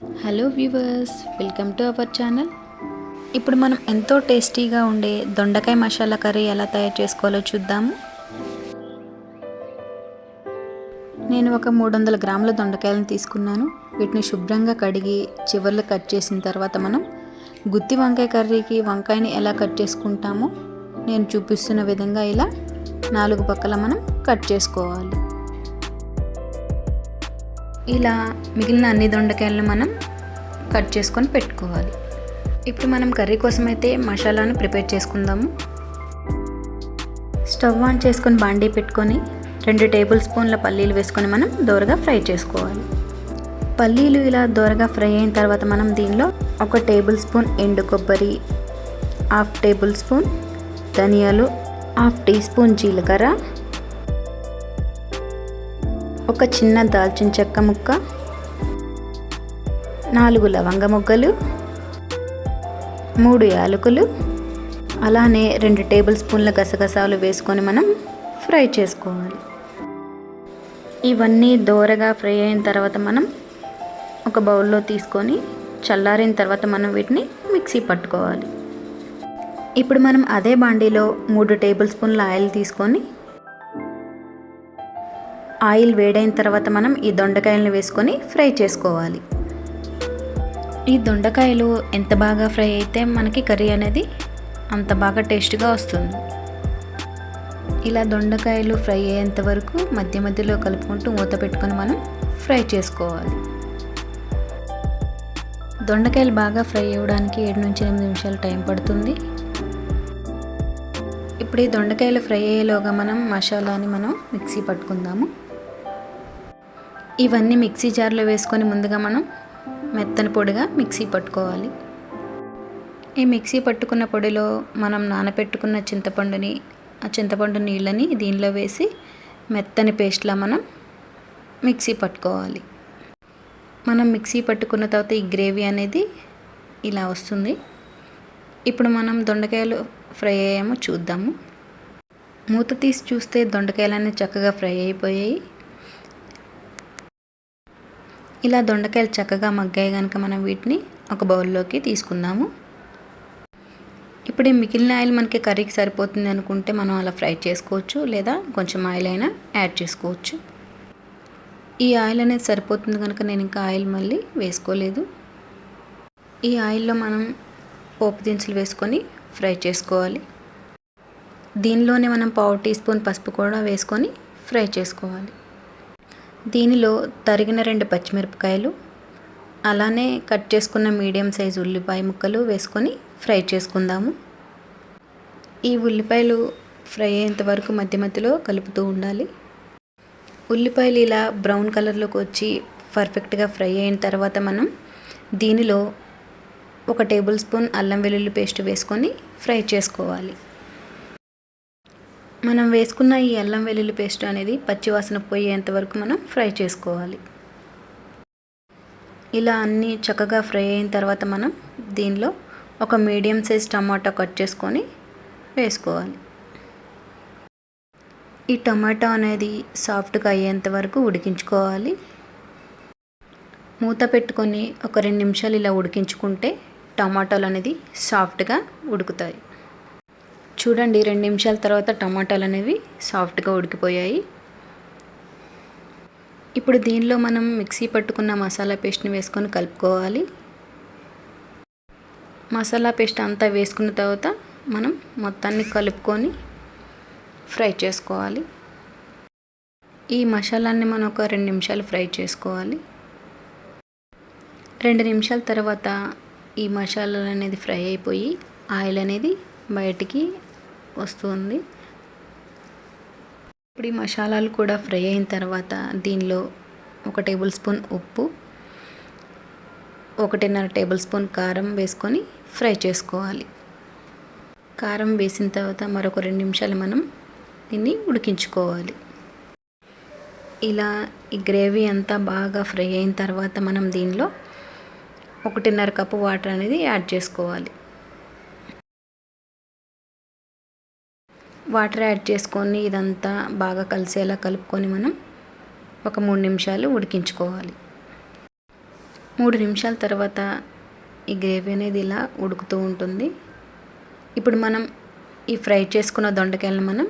Hello viewers welcome to our channel ఇప్పుడు మనం ఎంతో టేస్టీగా ఉండే దొండకాయ మసాలా కర్రీ ఎలా తయారు చేసుకోవాలో చూద్దాము. నేను ఒక మూడు వందల గ్రాముల దొండకాయలను తీసుకున్నాను. వీటిని శుభ్రంగా కడిగి చివర్లు కట్ చేసిన తర్వాత మనం గుత్తి వంకాయ కర్రీకి వంకాయని ఎలా కట్ చేసుకుంటామో నేను చూపిస్తున్న విధంగా ఇలా నాలుగు పక్కల మనం కట్ చేసుకోవాలి. ఇలా మిగిలిన అన్ని దొండకాయలను మనం కట్ చేసుకొని పెట్టుకోవాలి. ఇప్పుడు మనం కర్రీ కోసం అయితే మసాలాను ప్రిపేర్ చేసుకుందాము. స్టవ్ ఆన్ చేసుకొని బాండీ పెట్టుకొని రెండు టేబుల్ స్పూన్ల పల్లీలు వేసుకొని మనం దోరగా ఫ్రై చేసుకోవాలి. పల్లీలు ఇలా దోరగా ఫ్రై అయిన తర్వాత మనం దీనిలో ఒక టేబుల్ స్పూన్ ఎండు కొబ్బరి హాఫ్ టేబుల్ స్పూన్ ధనియాలు హాఫ్ టీ స్పూన్ జీలకర్ర ఒక చిన్న దాల్చిన చెక్క ముక్క నాలుగు లవంగ ముగ్గలు మూడు యాలకులు అలానే రెండు టేబుల్ స్పూన్ల గసగసాలు వేసుకొని మనం ఫ్రై చేసుకోవాలి. ఇవన్నీ దోరగా ఫ్రై అయిన తర్వాత మనం ఒక బౌల్లో తీసుకొని చల్లారిన తర్వాత మనం వీటిని మిక్సీ పట్టుకోవాలి. ఇప్పుడు మనం అదే బాండీలో మూడు టేబుల్ స్పూన్ల ఆయిల్ తీసుకొని ఆయిల్ వేడైన తర్వాత మనం ఈ దొండకాయలను వేసుకొని ఫ్రై చేసుకోవాలి. ఈ దొండకాయలు ఎంత బాగా ఫ్రై అయితే మనకి కర్రీ అనేది అంత బాగా టేస్ట్గా వస్తుంది. ఇలా దొండకాయలు ఫ్రై అయ్యేంత వరకు మధ్య మధ్యలో కలుపుకుంటూ మూత పెట్టుకొని మనం ఫ్రై చేసుకోవాలి. దొండకాయలు బాగా ఫ్రై అవ్వడానికి ఏడు నుంచి ఎనిమిది నిమిషాలు టైం పడుతుంది. ఇప్పుడు ఈ దొండకాయలు ఫ్రై అయ్యేలోగా మనం మసాలాని మనం మిక్సీ పట్టుకుందాము. ఇవన్నీ మిక్సీ జార్లో వేసుకొని ముందుగా మనం మెత్తని పొడిగా మిక్సీ పట్టుకోవాలి. ఈ మిక్సీ పట్టుకున్న పొడిలో మనం నానబెట్టుకున్న చింతపండుని ఆ చింతపండు నీళ్ళని దీనిలో వేసి మెత్తని పేస్ట్లా మనం మిక్సీ పట్టుకోవాలి. మనం మిక్సీ పట్టుకున్న తర్వాత ఈ గ్రేవీ అనేది ఇలా వస్తుంది. ఇప్పుడు మనం దొండకాయలు ఫ్రై అయ్యామో చూద్దాము. మూత తీసి చూస్తే దొండకాయలన్నీ చక్కగా ఫ్రై అయిపోయాయి. ఇలా దొండకాయలు చక్కగా మగ్గాయి కనుక మనం వీటిని ఒక బౌల్లోకి తీసుకుందాము. ఇప్పుడు ఈ మిగిలిన ఆయిల్ మనకి కర్రీకి సరిపోతుంది అనుకుంటే మనం అలా ఫ్రై చేసుకోవచ్చు లేదా కొంచెం ఆయిల్ అయినా యాడ్ చేసుకోవచ్చు. ఈ ఆయిల్ అనేది సరిపోతుంది కనుక నేను ఇంకా ఆయిల్ మళ్ళీ వేసుకోలేదు. ఈ ఆయిల్లో మనం పోపు దినుసులు వేసుకొని ఫ్రై చేసుకోవాలి. దీనిలోనే మనం పావు టీ స్పూన్ పసుపు కూడా వేసుకొని ఫ్రై చేసుకోవాలి. దీనిలో తరిగిన రెండు పచ్చిమిరపకాయలు అలానే కట్ చేసుకున్న మీడియం సైజు ఉల్లిపాయ ముక్కలు వేసుకొని ఫ్రై చేసుకుందాము. ఈ ఉల్లిపాయలు ఫ్రై అయ్యేంత వరకు మధ్య మధ్యలో కలుపుతూ ఉండాలి. ఉల్లిపాయలు ఇలా బ్రౌన్ కలర్లోకి వచ్చి పర్ఫెక్ట్గా ఫ్రై అయిన తర్వాత మనం దీనిలో ఒక టేబుల్ స్పూన్ అల్లం వెల్లుల్లి పేస్ట్ వేసుకొని ఫ్రై చేసుకోవాలి. మనం వేసుకున్న ఈ అల్లం వెల్లుల్లి పేస్ట్ అనేది పచ్చివాసన పోయేంత వరకు మనం ఫ్రై చేసుకోవాలి. ఇలా అన్నీ చక్కగా ఫ్రై అయిన తర్వాత మనం దీనిలో ఒక మీడియం సైజ్ టమాటా కట్ చేసుకొని వేసుకోవాలి. ఈ టమాటా అనేది సాఫ్ట్గా అయ్యేంత వరకు ఉడికించుకోవాలి. మూత పెట్టుకొని ఒక రెండు నిమిషాలు ఇలా ఉడికించుకుంటే టమాటాలు అనేది సాఫ్ట్గా ఉడుకుతాయి. చూడండి రెండు నిమిషాల తర్వాత టమాటాలు అనేవి సాఫ్ట్గా ఉడికిపోయాయి. ఇప్పుడు దీనిలో మనం మిక్సీ పట్టుకున్న మసాలా పేస్ట్ని వేసుకొని కలుపుకోవాలి. మసాలా పేస్ట్ అంతా వేసుకున్న తర్వాత మనం మొత్తాన్ని కలుపుకొని ఫ్రై చేసుకోవాలి. ఈ మసాలాన్ని మనం ఒక రెండు నిమిషాలు ఫ్రై చేసుకోవాలి. రెండు నిమిషాల తర్వాత ఈ మసాలాలు అనేది ఫ్రై అయిపోయి ఆయిల్ అనేది బయటికి వస్తుంది. ఇప్పుడు ఈ మసాలాలు కూడా ఫ్రై అయిన తర్వాత దీనిలో ఒక టేబుల్ స్పూన్ ఉప్పు ఒకటిన్నర టేబుల్ స్పూన్ కారం వేసుకొని ఫ్రై చేసుకోవాలి. కారం వేసిన తర్వాత మరొక రెండు నిమిషాలు మనం దీన్ని ఉడికించుకోవాలి. ఇలా ఈ గ్రేవీ అంతా బాగా ఫ్రై అయిన తర్వాత మనం దీనిలో ఒకటిన్నర కప్పు వాటర్ అనేది యాడ్ చేసుకోవాలి. వాటర్ యాడ్ చేసుకొని ఇదంతా బాగా కలిసేలా కలుపుకొని మనం ఒక మూడు నిమిషాలు ఉడికించుకోవాలి. మూడు నిమిషాల తర్వాత ఈ గ్రేవీ అనేది ఇలా ఉడుకుతూ ఉంటుంది. ఇప్పుడు మనం ఈ ఫ్రై చేసుకున్న దొండకాయలను మనం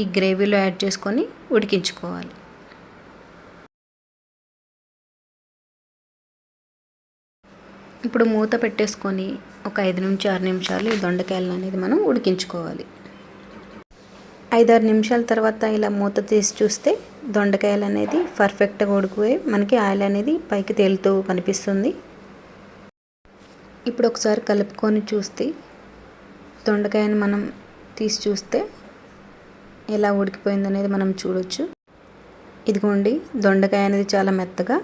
ఈ గ్రేవీలో యాడ్ చేసుకొని ఉడికించుకోవాలి. ఇప్పుడు మూత పెట్టేసుకొని ఒక ఐదు నుంచి ఆరు నిమిషాలు ఈ దొండకాయలను అనేది మనం ఉడికించుకోవాలి. ఐదారు నిమిషాల తర్వాత ఇలా మూత తీసి చూస్తే దొండకాయలు అనేది పర్ఫెక్ట్గా ఉడికిపోయి మనకి ఆయిల్ అనేది పైకి తేలుతూ కనిపిస్తుంది. ఇప్పుడు ఒకసారి కలుపుకొని చూస్తే దొండకాయని మనం తీసి చూస్తే ఎలా ఉడికిపోయింది అనేది మనం చూడొచ్చు. ఇదిగోండి దొండకాయ అనేది చాలా మెత్తగా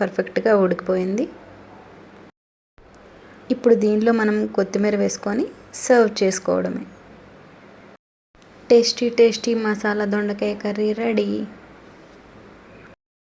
పర్ఫెక్ట్గా ఉడికిపోయింది. ఇప్పుడు దీనిలో మనం కొత్తిమీర వేసుకొని సర్వ్ చేసుకోవడమే. టేస్టీ టేస్టీ మసాలా దొండకాయ కర్రీ రెడీ.